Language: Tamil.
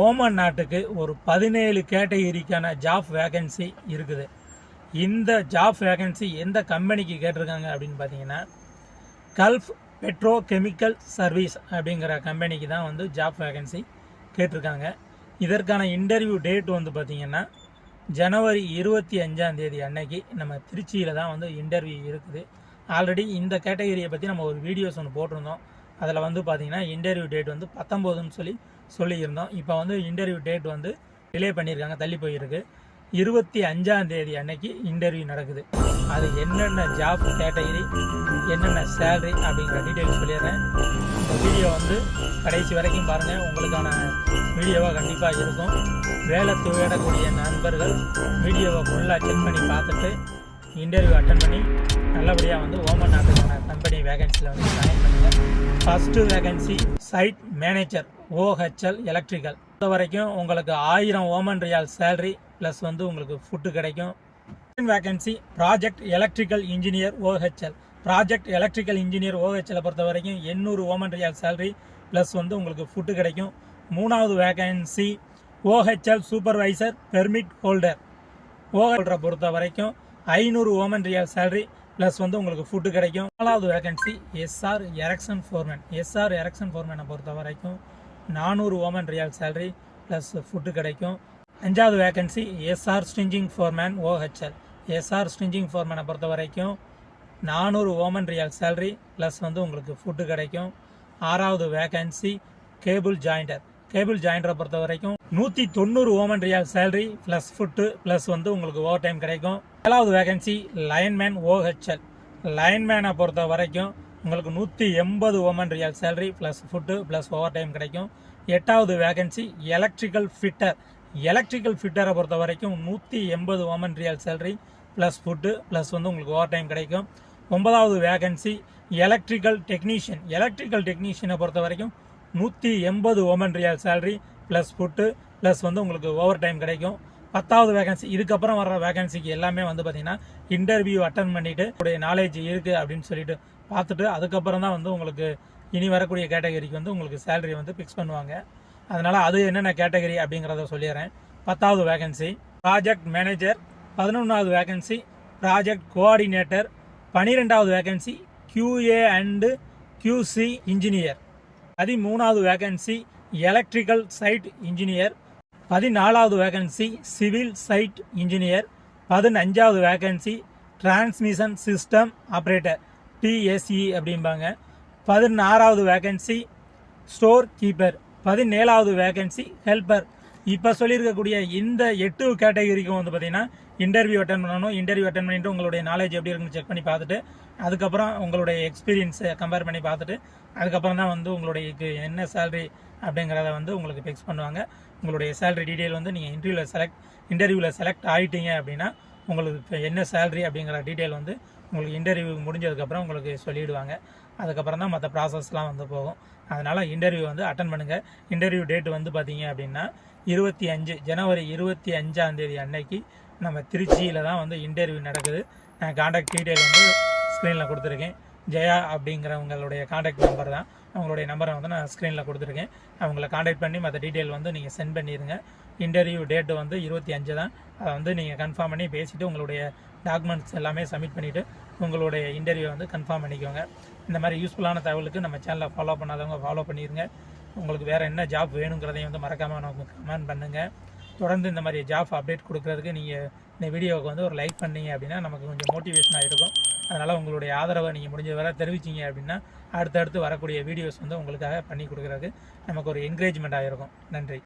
ஓமன் நாட்டுக்கு ஒரு பதினேழு கேட்டகிரிக்கான ஜாப் வேகன்சி இருக்குது. இந்த ஜாப் வேகன்சி எந்த கம்பெனிக்கு கேட்டிருக்காங்க அப்படின்னு பார்த்தீங்கன்னா கல்ஃப் பெட்ரோ கெமிக்கல் சர்வீஸ் அப்படிங்கிற கம்பெனிக்கு தான் வந்து ஜாப் வேகன்சி கேட்டிருக்காங்க. இதற்கான இன்டர்வியூ டேட் வந்து பார்த்திங்கன்னா ஜனவரி இருபத்தி அஞ்சாம் தேதி அன்னைக்கு நம்ம திருச்சியில் தான் வந்து இன்டர்வியூ இருக்குது. ஆல்ரெடி இந்த கேட்டகரியை பற்றி நம்ம ஒரு வீடியோஸ் ஒன்று போட்டிருந்தோம். அதில் வந்து பார்த்திங்கன்னா இன்டர்வியூ டேட் வந்து பத்தொம்போதுன்னு சொல்லி சொல்லியிருந்தோம். இப்போ வந்து இன்டர்வியூ டேட் வந்து டிலே பண்ணியிருக்காங்க தள்ளி போயிருக்கு. இருபத்தி அஞ்சாம் தேதி அன்னைக்கு இன்டர்வியூ நடக்குது. அது என்னென்ன ஜாப் கேட்டகரி என்னென்ன சேலரி அப்படிங்கிற டீட்டெயில் சொல்லிடுறேன். இந்த வீடியோ வந்து கடைசி வரைக்கும் பாருங்கள் உங்களுக்கான வீடியோவாக கண்டிப்பாக இருக்கும். வேலை தேடக்கூடிய நண்பர்கள் வீடியோவை ஃபுல்லாக செக் பண்ணி பார்த்துட்டு இன்டர்வியூ அட்டன் பண்ணி நல்லபடியாக வந்து ஓமன் நாட்டுக்கான கம்பெனி வேகன்சியில் வந்து ஜாயின் பண்ணுங்கள் first vacancy site manager OHL electrical. இது வரைக்கும் உங்களுக்கு ஆயிரம் ஓமன் ரியால் சேலரி ப்ளஸ் வந்து உங்களுக்கு ஃபுட்டு கிடைக்கும். Vacancy project electrical engineer OHL. Project electrical engineer OHL பொறுத்த வரைக்கும் எண்ணூறு ஓமன் ரியால் சேலரி ப்ளஸ் வந்து உங்களுக்கு ஃபுட்டு கிடைக்கும். மூணாவது vacancy OHL supervisor permit holder ஓஹெல்டரை பொறுத்த வரைக்கும் ஐநூறு ஓமன் ரியால் சேலரி ப்ளஸ் வந்து உங்களுக்கு ஃபுட்டு கிடைக்கும். நாலாவது vacancy SR erection foreman SR erection ஃபோர்மேனை பொறுத்த வரைக்கும் நானூறு Oman rial salary plus food கிடைக்கும். அஞ்சாவது vacancy SR stringing foreman OHL SR stringing ஃபோர்மேனை பொறுத்த வரைக்கும் நானூறு ஓமன் ரியால் சேலரி ப்ளஸ் வந்து உங்களுக்கு ஃபுட்டு கிடைக்கும். ஆறாவது வேகன்சி கேபிள் ஜாயிண்டர் கேபிள் ஜாயிண்டரை பொறுத்த வரைக்கும் நூற்றி தொண்ணூறு Oman rial salary plus food plus வந்து உங்களுக்கு ஓவர் டைம் கிடைக்கும். ஏழாவது வேகன்சி லயன்மேன் ஓஹெச்எல் லைன்மேனை பொறுத்த வரைக்கும் உங்களுக்கு நூற்றி எண்பது Oman rial salary plus food plus over time கிடைக்கும். எட்டாவது வேகன்சி எலக்ட்ரிக்கல் ஃபிட்டர் எலக்ட்ரிக்கல் ஃபிட்டரை பொறுத்த வரைக்கும் நூற்றி எண்பது Oman rial salary plus food plus வந்து உங்களுக்கு ஓவர் டைம் கிடைக்கும். ஒன்பதாவது வேகன்சி எலக்ட்ரிக்கல் டெக்னீஷியன் எலக்ட்ரிக்கல் டெக்னீஷியனை பொறுத்த வரைக்கும் நூற்றி எண்பது Oman rial salary plus food plus வந்து உங்களுக்கு ஓவர் டைம் கிடைக்கும். பத்தாவது வேகன்சி இதுக்கப்புறம் வர்ற வேகன்சிக்கு எல்லாமே வந்து பார்த்தீங்கன்னா இன்டர்வியூ அட்டன் பண்ணிட்டு உடைய நாலேஜ் இருக்குது அப்படின்னு சொல்லிட்டு பார்த்துட்டு அதுக்கப்புறம் தான் வந்து உங்களுக்கு இனி வரக்கூடிய கேட்டகரிக்கு வந்து உங்களுக்கு சேலரி வந்து ஃபிக்ஸ் பண்ணுவாங்க. அதனால் அது என்னென்ன கேட்டகரி அப்படிங்கிறத சொல்லிடுறேன். பத்தாவது வேகன்சி ப்ராஜெக்ட் மேனேஜர் பதினொன்றாவது வேகன்சி ப்ராஜெக்ட் கோஆர்டினேட்டர் பன்னிரெண்டாவது vacancy QA and QC engineer பதிமூணாவது வேகன்சி எலக்ட்ரிக்கல் சைட் இன்ஜினியர் பதினாலாவது வேகன்சி சிவில் சைட் இன்ஜினியர் பதினஞ்சாவது vacancy transmission system operator TSE அப்படிம்பாங்க. பதினாறாவது வேகன்சி ஸ்டோர் கீப்பர் பதினேழாவது வேகன்சி ஹெல்ப்பர் இப்போ சொல்லியிருக்கக்கூடிய இந்த எட்டு கேட்டகரிக்கும் வந்து பார்த்தீங்கன்னா இன்டர்வியூ அட்டன் பண்ணணும். இன்டர்வியூ அட்டன் பண்ணிட்டு உங்களுடைய நாலேஜ் எப்படி இருக்குன்னு செக் பண்ணி பார்த்துட்டு அதுக்கப்புறம் உங்களுடைய எக்ஸ்பீரியன்ஸை கம்பேர் பண்ணி பார்த்துட்டு அதுக்கப்புறம் தான் வந்து உங்களுடைய இது என்ன சேலரி அப்படிங்கிறத வந்து உங்களுக்கு ஃபிக்ஸ் பண்ணுவாங்க. உங்களுடைய சேலரி டீட்டெயில் வந்து நீங்கள் இன்டர்வியூவில் செலக்ட் இன்டர்வியூவில் செலக்ட் ஆகிட்டீங்க அப்படின்னா உங்களுக்கு என்ன சேலரி அப்படிங்கிற டீட்டெயில் வந்து உங்களுக்கு இன்டர்வியூ முடிஞ்சதுக்கப்புறம் உங்களுக்கு சொல்லிவிடுவாங்க அதுக்கப்புறம் தான் மற்ற ப்ராசஸ்லாம் வந்து போகும். அதனால் இன்டர்வியூ வந்து அட்டன் பண்ணுங்கள் இன்டர்வியூ டேட் வந்து பார்த்தீங்க அப்படின்னா இருபத்தி அஞ்சு ஜனவரி இருபத்தி அஞ்சாம் தேதி அன்னைக்கு நம்ம திருச்சியில் தான் வந்து இன்டர்வியூ நடக்குது. நான் காண்டாக்ட் டீட்டெயில் வந்து ஸ்க்ரீனில் கொடுத்துருக்கேன். ஜெயா அப்படிங்கிறவங்களுடைய காண்டாக்ட் நம்பர் தான். அவங்களுடைய நம்பரை வந்து நான் ஸ்க்ரீனில் கொடுத்துருக்கேன். அவங்கள காண்டாக்ட் பண்ணி மற்ற டீட்டெயில் வந்து நீங்கள் சென்ட் பண்ணிடுங்க இன்டர்வியூ டேட்டு வந்து இருபத்தி அஞ்சு தான். அதை வந்து நீங்கள் கன்ஃபார்ம் பண்ணி பேசிவிட்டு உங்களுடைய டாக்குமெண்ட்ஸ் எல்லாமே சப்மிட் பண்ணிவிட்டு உங்களுடைய இன்டர்வியூ வந்து கன்ஃபார்ம் பண்ணிக்கோங்க. இந்த மாதிரி யூஸ்ஃபுல்லான தகவலுக்கு நம்ம சேனலை ஃபாலோ பண்ணாதவங்க ஃபாலோ பண்ணிடுங்க உங்களுக்கு வேறு என்ன ஜாப் வேணுங்கிறதையும் வந்து மறக்காமல் நமக்கு கமெண்ட் பண்ணுங்கள் தொடர்ந்து இந்த மாதிரி ஜாப் அப்டேட் கொடுக்கறதுக்கு நீங்கள் இந்த வீடியோவுக்கு வந்து ஒரு லைக் பண்ணீங்க அப்படின்னா நமக்கு கொஞ்சம் மோட்டிவேஷனாக இருக்கும். அதனால் உங்களுடைய ஆதரவை நீங்கள் முடிஞ்ச வரை தெரிவிச்சிங்க அப்படின்னா அடுத்தடுத்து வரக்கூடிய வீடியோஸ் வந்து உங்களுக்காக பண்ணி கொடுக்குறதுக்கு நமக்கு ஒரு என்கரேஜ்மெண்ட்டாக இருக்கும். நன்றி.